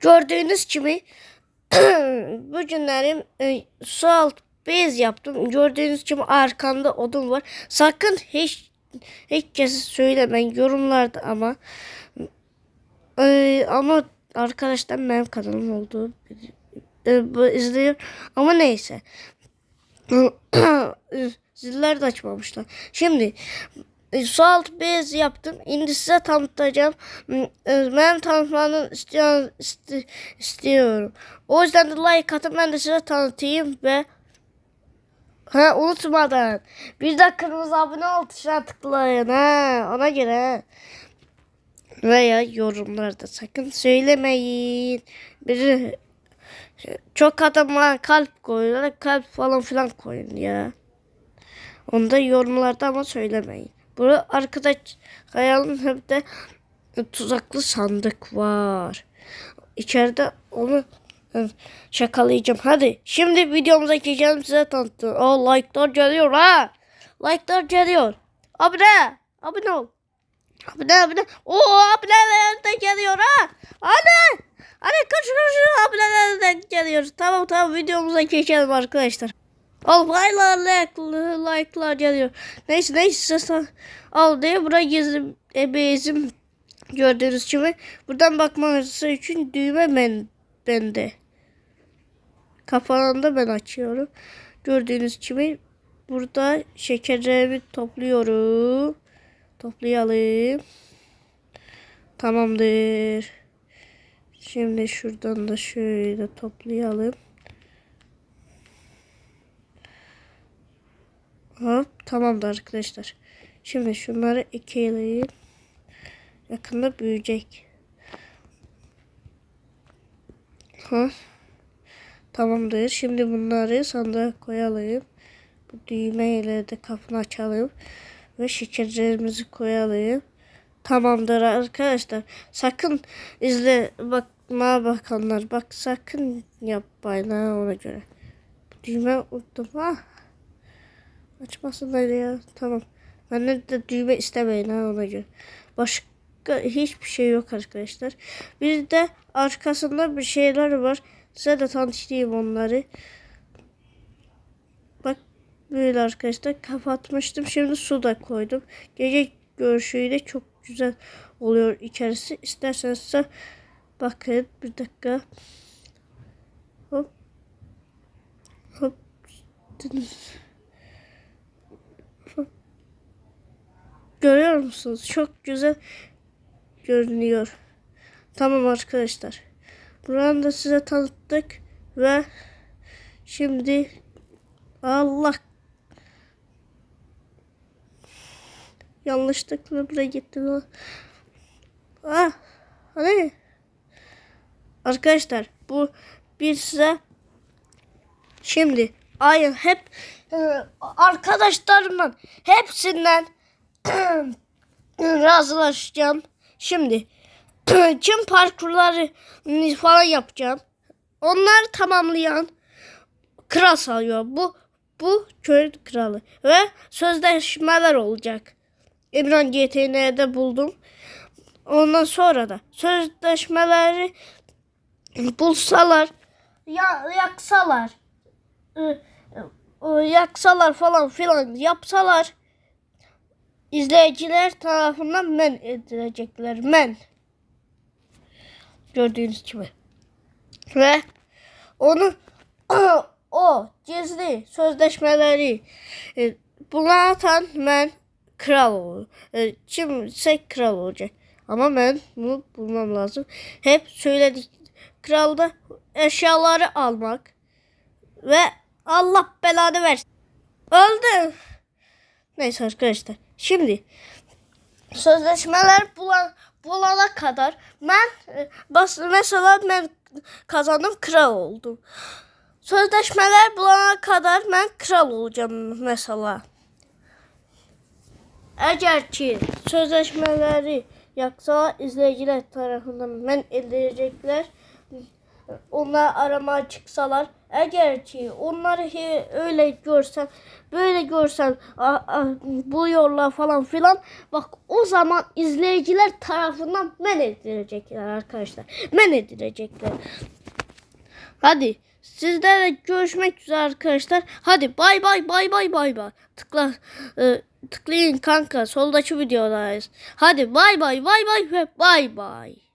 Gördüğünüz gibi bu günlerim e, su alt bez yaptım. Gördüğünüz gibi arkamda odun var. Sakın hiç hiç kez söylemeyin yorumlarda ama e, ama arkadaşlar benim kanalım olduğu e, bu izliyor ama neyse. Ziller de açmamışlar. Şimdi su altı bez yaptım. Şimdi size tanıtacağım. E, Ben tanıtmanı istiyorum, isti- istiyorum. O yüzden de like atın ben de size tanıtayım ve Ha unutmadan. Bir de kırmızı abone ol tuşuna tıklayın ha. Ona göre. Veya yorumlarda sakın söylemeyin. Bir çok adam var kalp koyun. Kalp falan filan koyun ya. Onu da yorumlarda ama söylemeyin. Burada arkadaş hayalin hep de tuzaklı sandık var. İçeride onu şakalayacağım. Hadi şimdi videomuza geçelim size tanıttım. O like'lar geliyor ha. Like'lar geliyor. Abone. Abone ol. Abone abone. Oo aboneler de geliyor ha. Hadi. Hadi koş koş aboneler de geliyor. Tamam tamam videomuza geçelim arkadaşlar. Al like'lar like, geliyor. Neyse neyse sen al diye buraya gizli ebeyizim gördüğünüz gibi. Buradan bakmanız için düğme ben, bende. Kapağını da ben açıyorum. Gördüğünüz gibi burada şekerlerimi topluyorum. Toplayalım. Tamamdır. Şimdi şuradan da şöyle toplayalım. Hop tamamdır arkadaşlar. Şimdi şunları ekleyelim. Yakında büyüyecek. Ha. Tamamdır. Şimdi bunları sandığa koyalım. Bu düğmeyle de kapını açalım. Ve şekerlerimizi koyalım. Tamamdır arkadaşlar. Sakın izle bakma bakanlar. Bak sakın yapmayın ha ona göre. Düğme unuttum ha. Açmasın öyle ya. Tamam. Benden de düğme istemeyin ha ona göre. Başka hiçbir şey yok arkadaşlar. Bir de arkasında bir şeyler var. Size de tanıtayım onları. Bak böyle arkadaşlar kapatmıştım. Şimdi su da koydum. Gece görüşüyle çok güzel oluyor içerisi. İsterseniz size bakın bir dakika. Hop. Hop. Görüyor musunuz? Çok güzel görünüyor. Tamam arkadaşlar. Buranı da size tanıttık ve şimdi Allah yanlışlıkla buraya gittim. Ah, hani arkadaşlar bu bir size şimdi ayın hep e, arkadaşlarımın hepsinden razılaşacağım. Şimdi tüm parkurları falan yapacağım. Onları tamamlayan kral sayıyor. Bu bu köy kralı ve sözleşmeler olacak. İmran GTN'de buldum. Ondan sonra da sözleşmeleri bulsalar ya yaksalar ı, ı, yaksalar falan filan yapsalar izleyiciler tarafından men edilecekler. Men. Gördüğünüz gibi. Ve onu o gizli sözleşmeleri e, buna atan men kral olur. E, kimse kral olacak. Ama ben bunu bulmam lazım. Hep söyledik. Kralda eşyaları almak ve Allah belanı versin. Öldü. Neyse arkadaşlar. Şimdi sözleşmeler bulan, bulana kadar ben e, mesela ben kazandım kral oldum. Sözleşmeler bulana kadar ben kral olacağım mesela. Eğer ki sözleşmeleri yaksa izleyiciler tarafından men edilecekler onlar aramaya çıksalar ki onları he- öyle görsen böyle görsen a- a- bu yolla falan filan bak o zaman izleyiciler tarafından men edilecekler arkadaşlar. Men edilecekler. Hadi sizlerle görüşmek üzere arkadaşlar. Hadi bay bay bay bay bay bay. Tıkla e, tıklayın kanka soldaki videodayız. Hadi bay bay bay bay ve bay bay